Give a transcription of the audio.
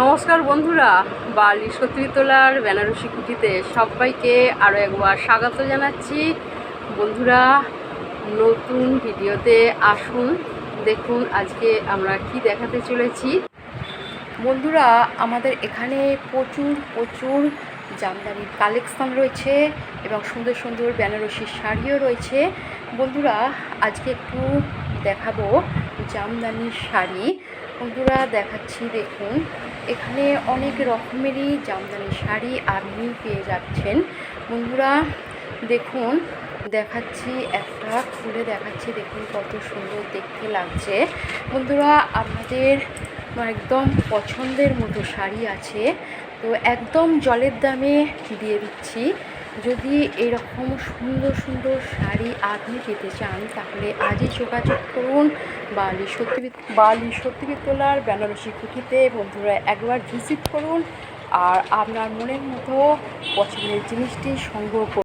নমস্কার বন্ধুরা, বালি সতীতলার বেনারসি কুটিতে সবাইকে আরও একবার স্বাগত জানাচ্ছি। বন্ধুরা, নতুন ভিডিওতে আসুন, দেখুন আজকে আমরা কি দেখাতে চলেছি। বন্ধুরা, আমাদের এখানে প্রচুর প্রচুর জামদানির কালেকশন রয়েছে এবং সুন্দর সুন্দর বেনারসি শাড়িও রয়েছে। বন্ধুরা, আজকে একটু দেখাবো জামদানির শাড়ি। বন্ধুরা, দেখাচ্ছি, দেখুন। এখানে অনেক রকমেরই জামদানি শাড়ি আপনি পেয়ে যাচ্ছেন। বন্ধুরা, দেখুন, দেখাচ্ছি, একটা খুলে দেখাচ্ছি, দেখুন কত সুন্দর দেখতে লাগছে। বন্ধুরা, আপনাদের একদম পছন্দের মতো শাড়ি আছে। তো একদম জলের দামে দিয়ে দিচ্ছি। যদি এরকম সুন্দর সুন্দর শাড়ি আপনি পেতে চান, তাহলে আজই যোগাযোগ করুন বালি সত্যি বালি সত্যি তোলার বেনারসি কুঠিতে। বন্ধুরা, একবার ভিজিট করুন আর আপনার মনের মতো পছন্দের জিনিসটি সংগ্রহ করুন।